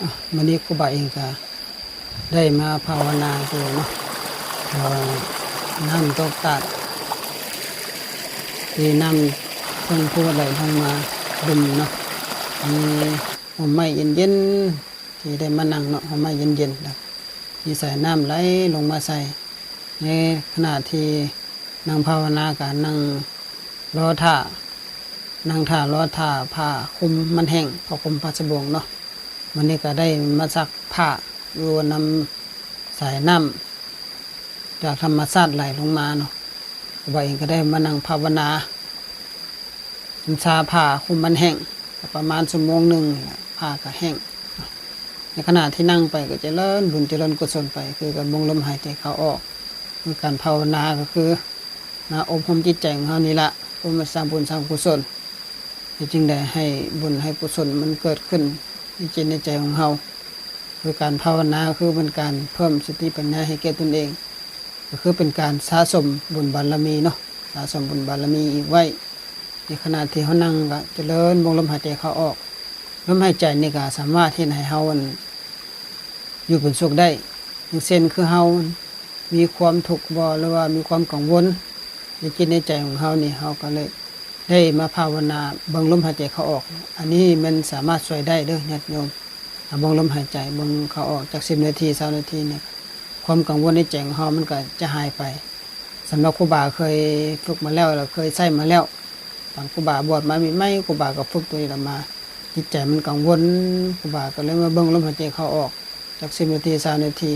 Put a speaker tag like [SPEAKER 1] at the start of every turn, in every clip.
[SPEAKER 1] อะวันนี้ครูบาเองก็ได้มาภาวนาดูเนาะพอน้ำตกตัดที่น้ำเพิ่งพูดไหลลงมาดุมเนาะมีหัวไม้เย็นๆที่ได้มานั่งเนาะหัวไม้เย็นๆนะที่ใส่น้ำไหลลงมาใส่ในขณะที่นั่งภาวนาการนั่งรอท่านั่งท่ารอท่าผ้าคลุมมันแห้งพอคลุมผ้าสบงเนาะ วันนี้ก็ได้มาซักผ้าอยู่นำสายน้ำจากธรรมชาติไหลลงมาเนาะว่าเองก็ได้มานั่งภาวนาน้ำชาผ้าคุมมันแห้งประมาณชั่วโมงหนึ่งผ้าก็แห้งในขณะที่นั่งไปก็จะเลิ่นบุญเจริญกุศลไป คือการบงลมหายใจเข้าออกคือการภาวนาก็คือมาอบรมจิตใจของเรานี่ละเพื่อมาสร้างบุญสร้างกุศลจึงได้ให้บุญให้กุศลมันเกิดขึ้น ในจิตในใจของเราคือการภาวนาคือเป็นการเพิ่มสติปัญญาให้แก่ตนเอง ก็คือเป็นการสะสมบุญบารมีเนาะสะสมบุญบารมีไว้ ในขณะที่เขานั่งก็เจริญบงลมหายใจเข้าออกลมหายใจนี่ก็สามารถที่ให้เราอันอยู่เป็นสุขได้อย่างเช่นคือเฮามีความทุกข์บ่หรือว่ามีความกังวลในจิตในใจของเฮานี่เฮาก็เลย ได้มาภาวนาเบิ่งลมหายใจเขาออก อันนี้มันสามารถช่วยได้เด้อญาติโยมเบิ่งลมหายใจเบิ่งเขาออกจาก10นาที20นาทีเนี่ยความกังวลในใจของเฮามันก็จะหายไปสำหรับครูบาเคยฝึกมาแล้วแล้วเคยใช้มาแล้วตอนครูบาบวชมามีไม่ครูบาก็ฝึกตัวนี้มาจิตใจมันกังวลครูบาก็เลยมาเบิ่งลมหายใจเขาออกจากสิบนาทีสามนาที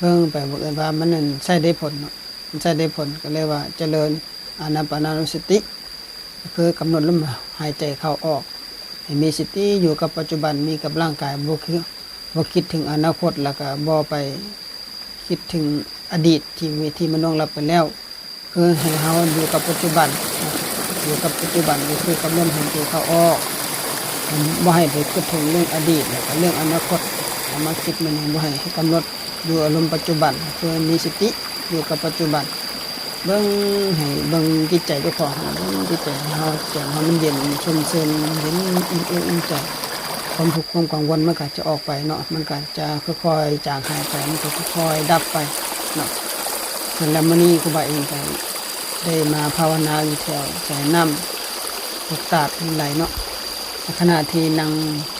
[SPEAKER 1] เบิ่งไปบอกเอินว่ามันนั่นใช้ได้ผลมันใช้ได้ผลก็เลยว่าเจริญอานาปานานุสติก คือกำหนดลมหายใจเข้าออก มีสติอยู่กับปัจจุบันมีกับร่างกายบ่คือบ่คิดถึงอนาคตแล้วก็บ่ไปคิดถึงอดีตที่มีที่มันล่วงลับไปแล้ว คือให้เฮาอยู่กับปัจจุบัน อยู่กับปัจจุบันก็คือกำหนดหายใจเข้าออกบ่ให้ไปคิดถึงเรื่องอดีตแล้วก็เรื่องอนาคตเอามาคิดมันบ่ให้ให้กำหนดอยู่อารมณ์ปัจจุบันเพื่อมีสติอยู่กับปัจจุบัน เบิ่งให้เบิ่งจิตใจเจ้าของเบิ่งจิตใจเฮาใจของเฮามันเย็นชุ่มชื่นเย็นอิ่มเอิ่มใจความทุกข์ความกังวลมันก็จะออกไปเนาะมันก็จะค่อยๆจางหายไปมันก็ค่อยๆดับไปเนาะส่วนแล้วมื้อนี้ครูบาเองก็ได้มาภาวนาอยู่แถวสายน้ำตกตาดไหลเนาะขณะที่นั่ง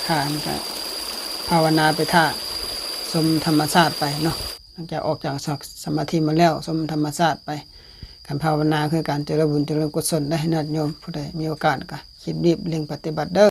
[SPEAKER 1] ทานก็ภาวนาไปท่าสมธรรมชาติไปเนาะหลังจากออกจากสมาธิมาแล้วสมธรรมชาติไป การภาวนาคือการเจริญบุญเจริญกุศลได้ให้นัดโยมผู้ใดมีโอกาสก็คิดรีบเร่งปฏิบัติเด้อ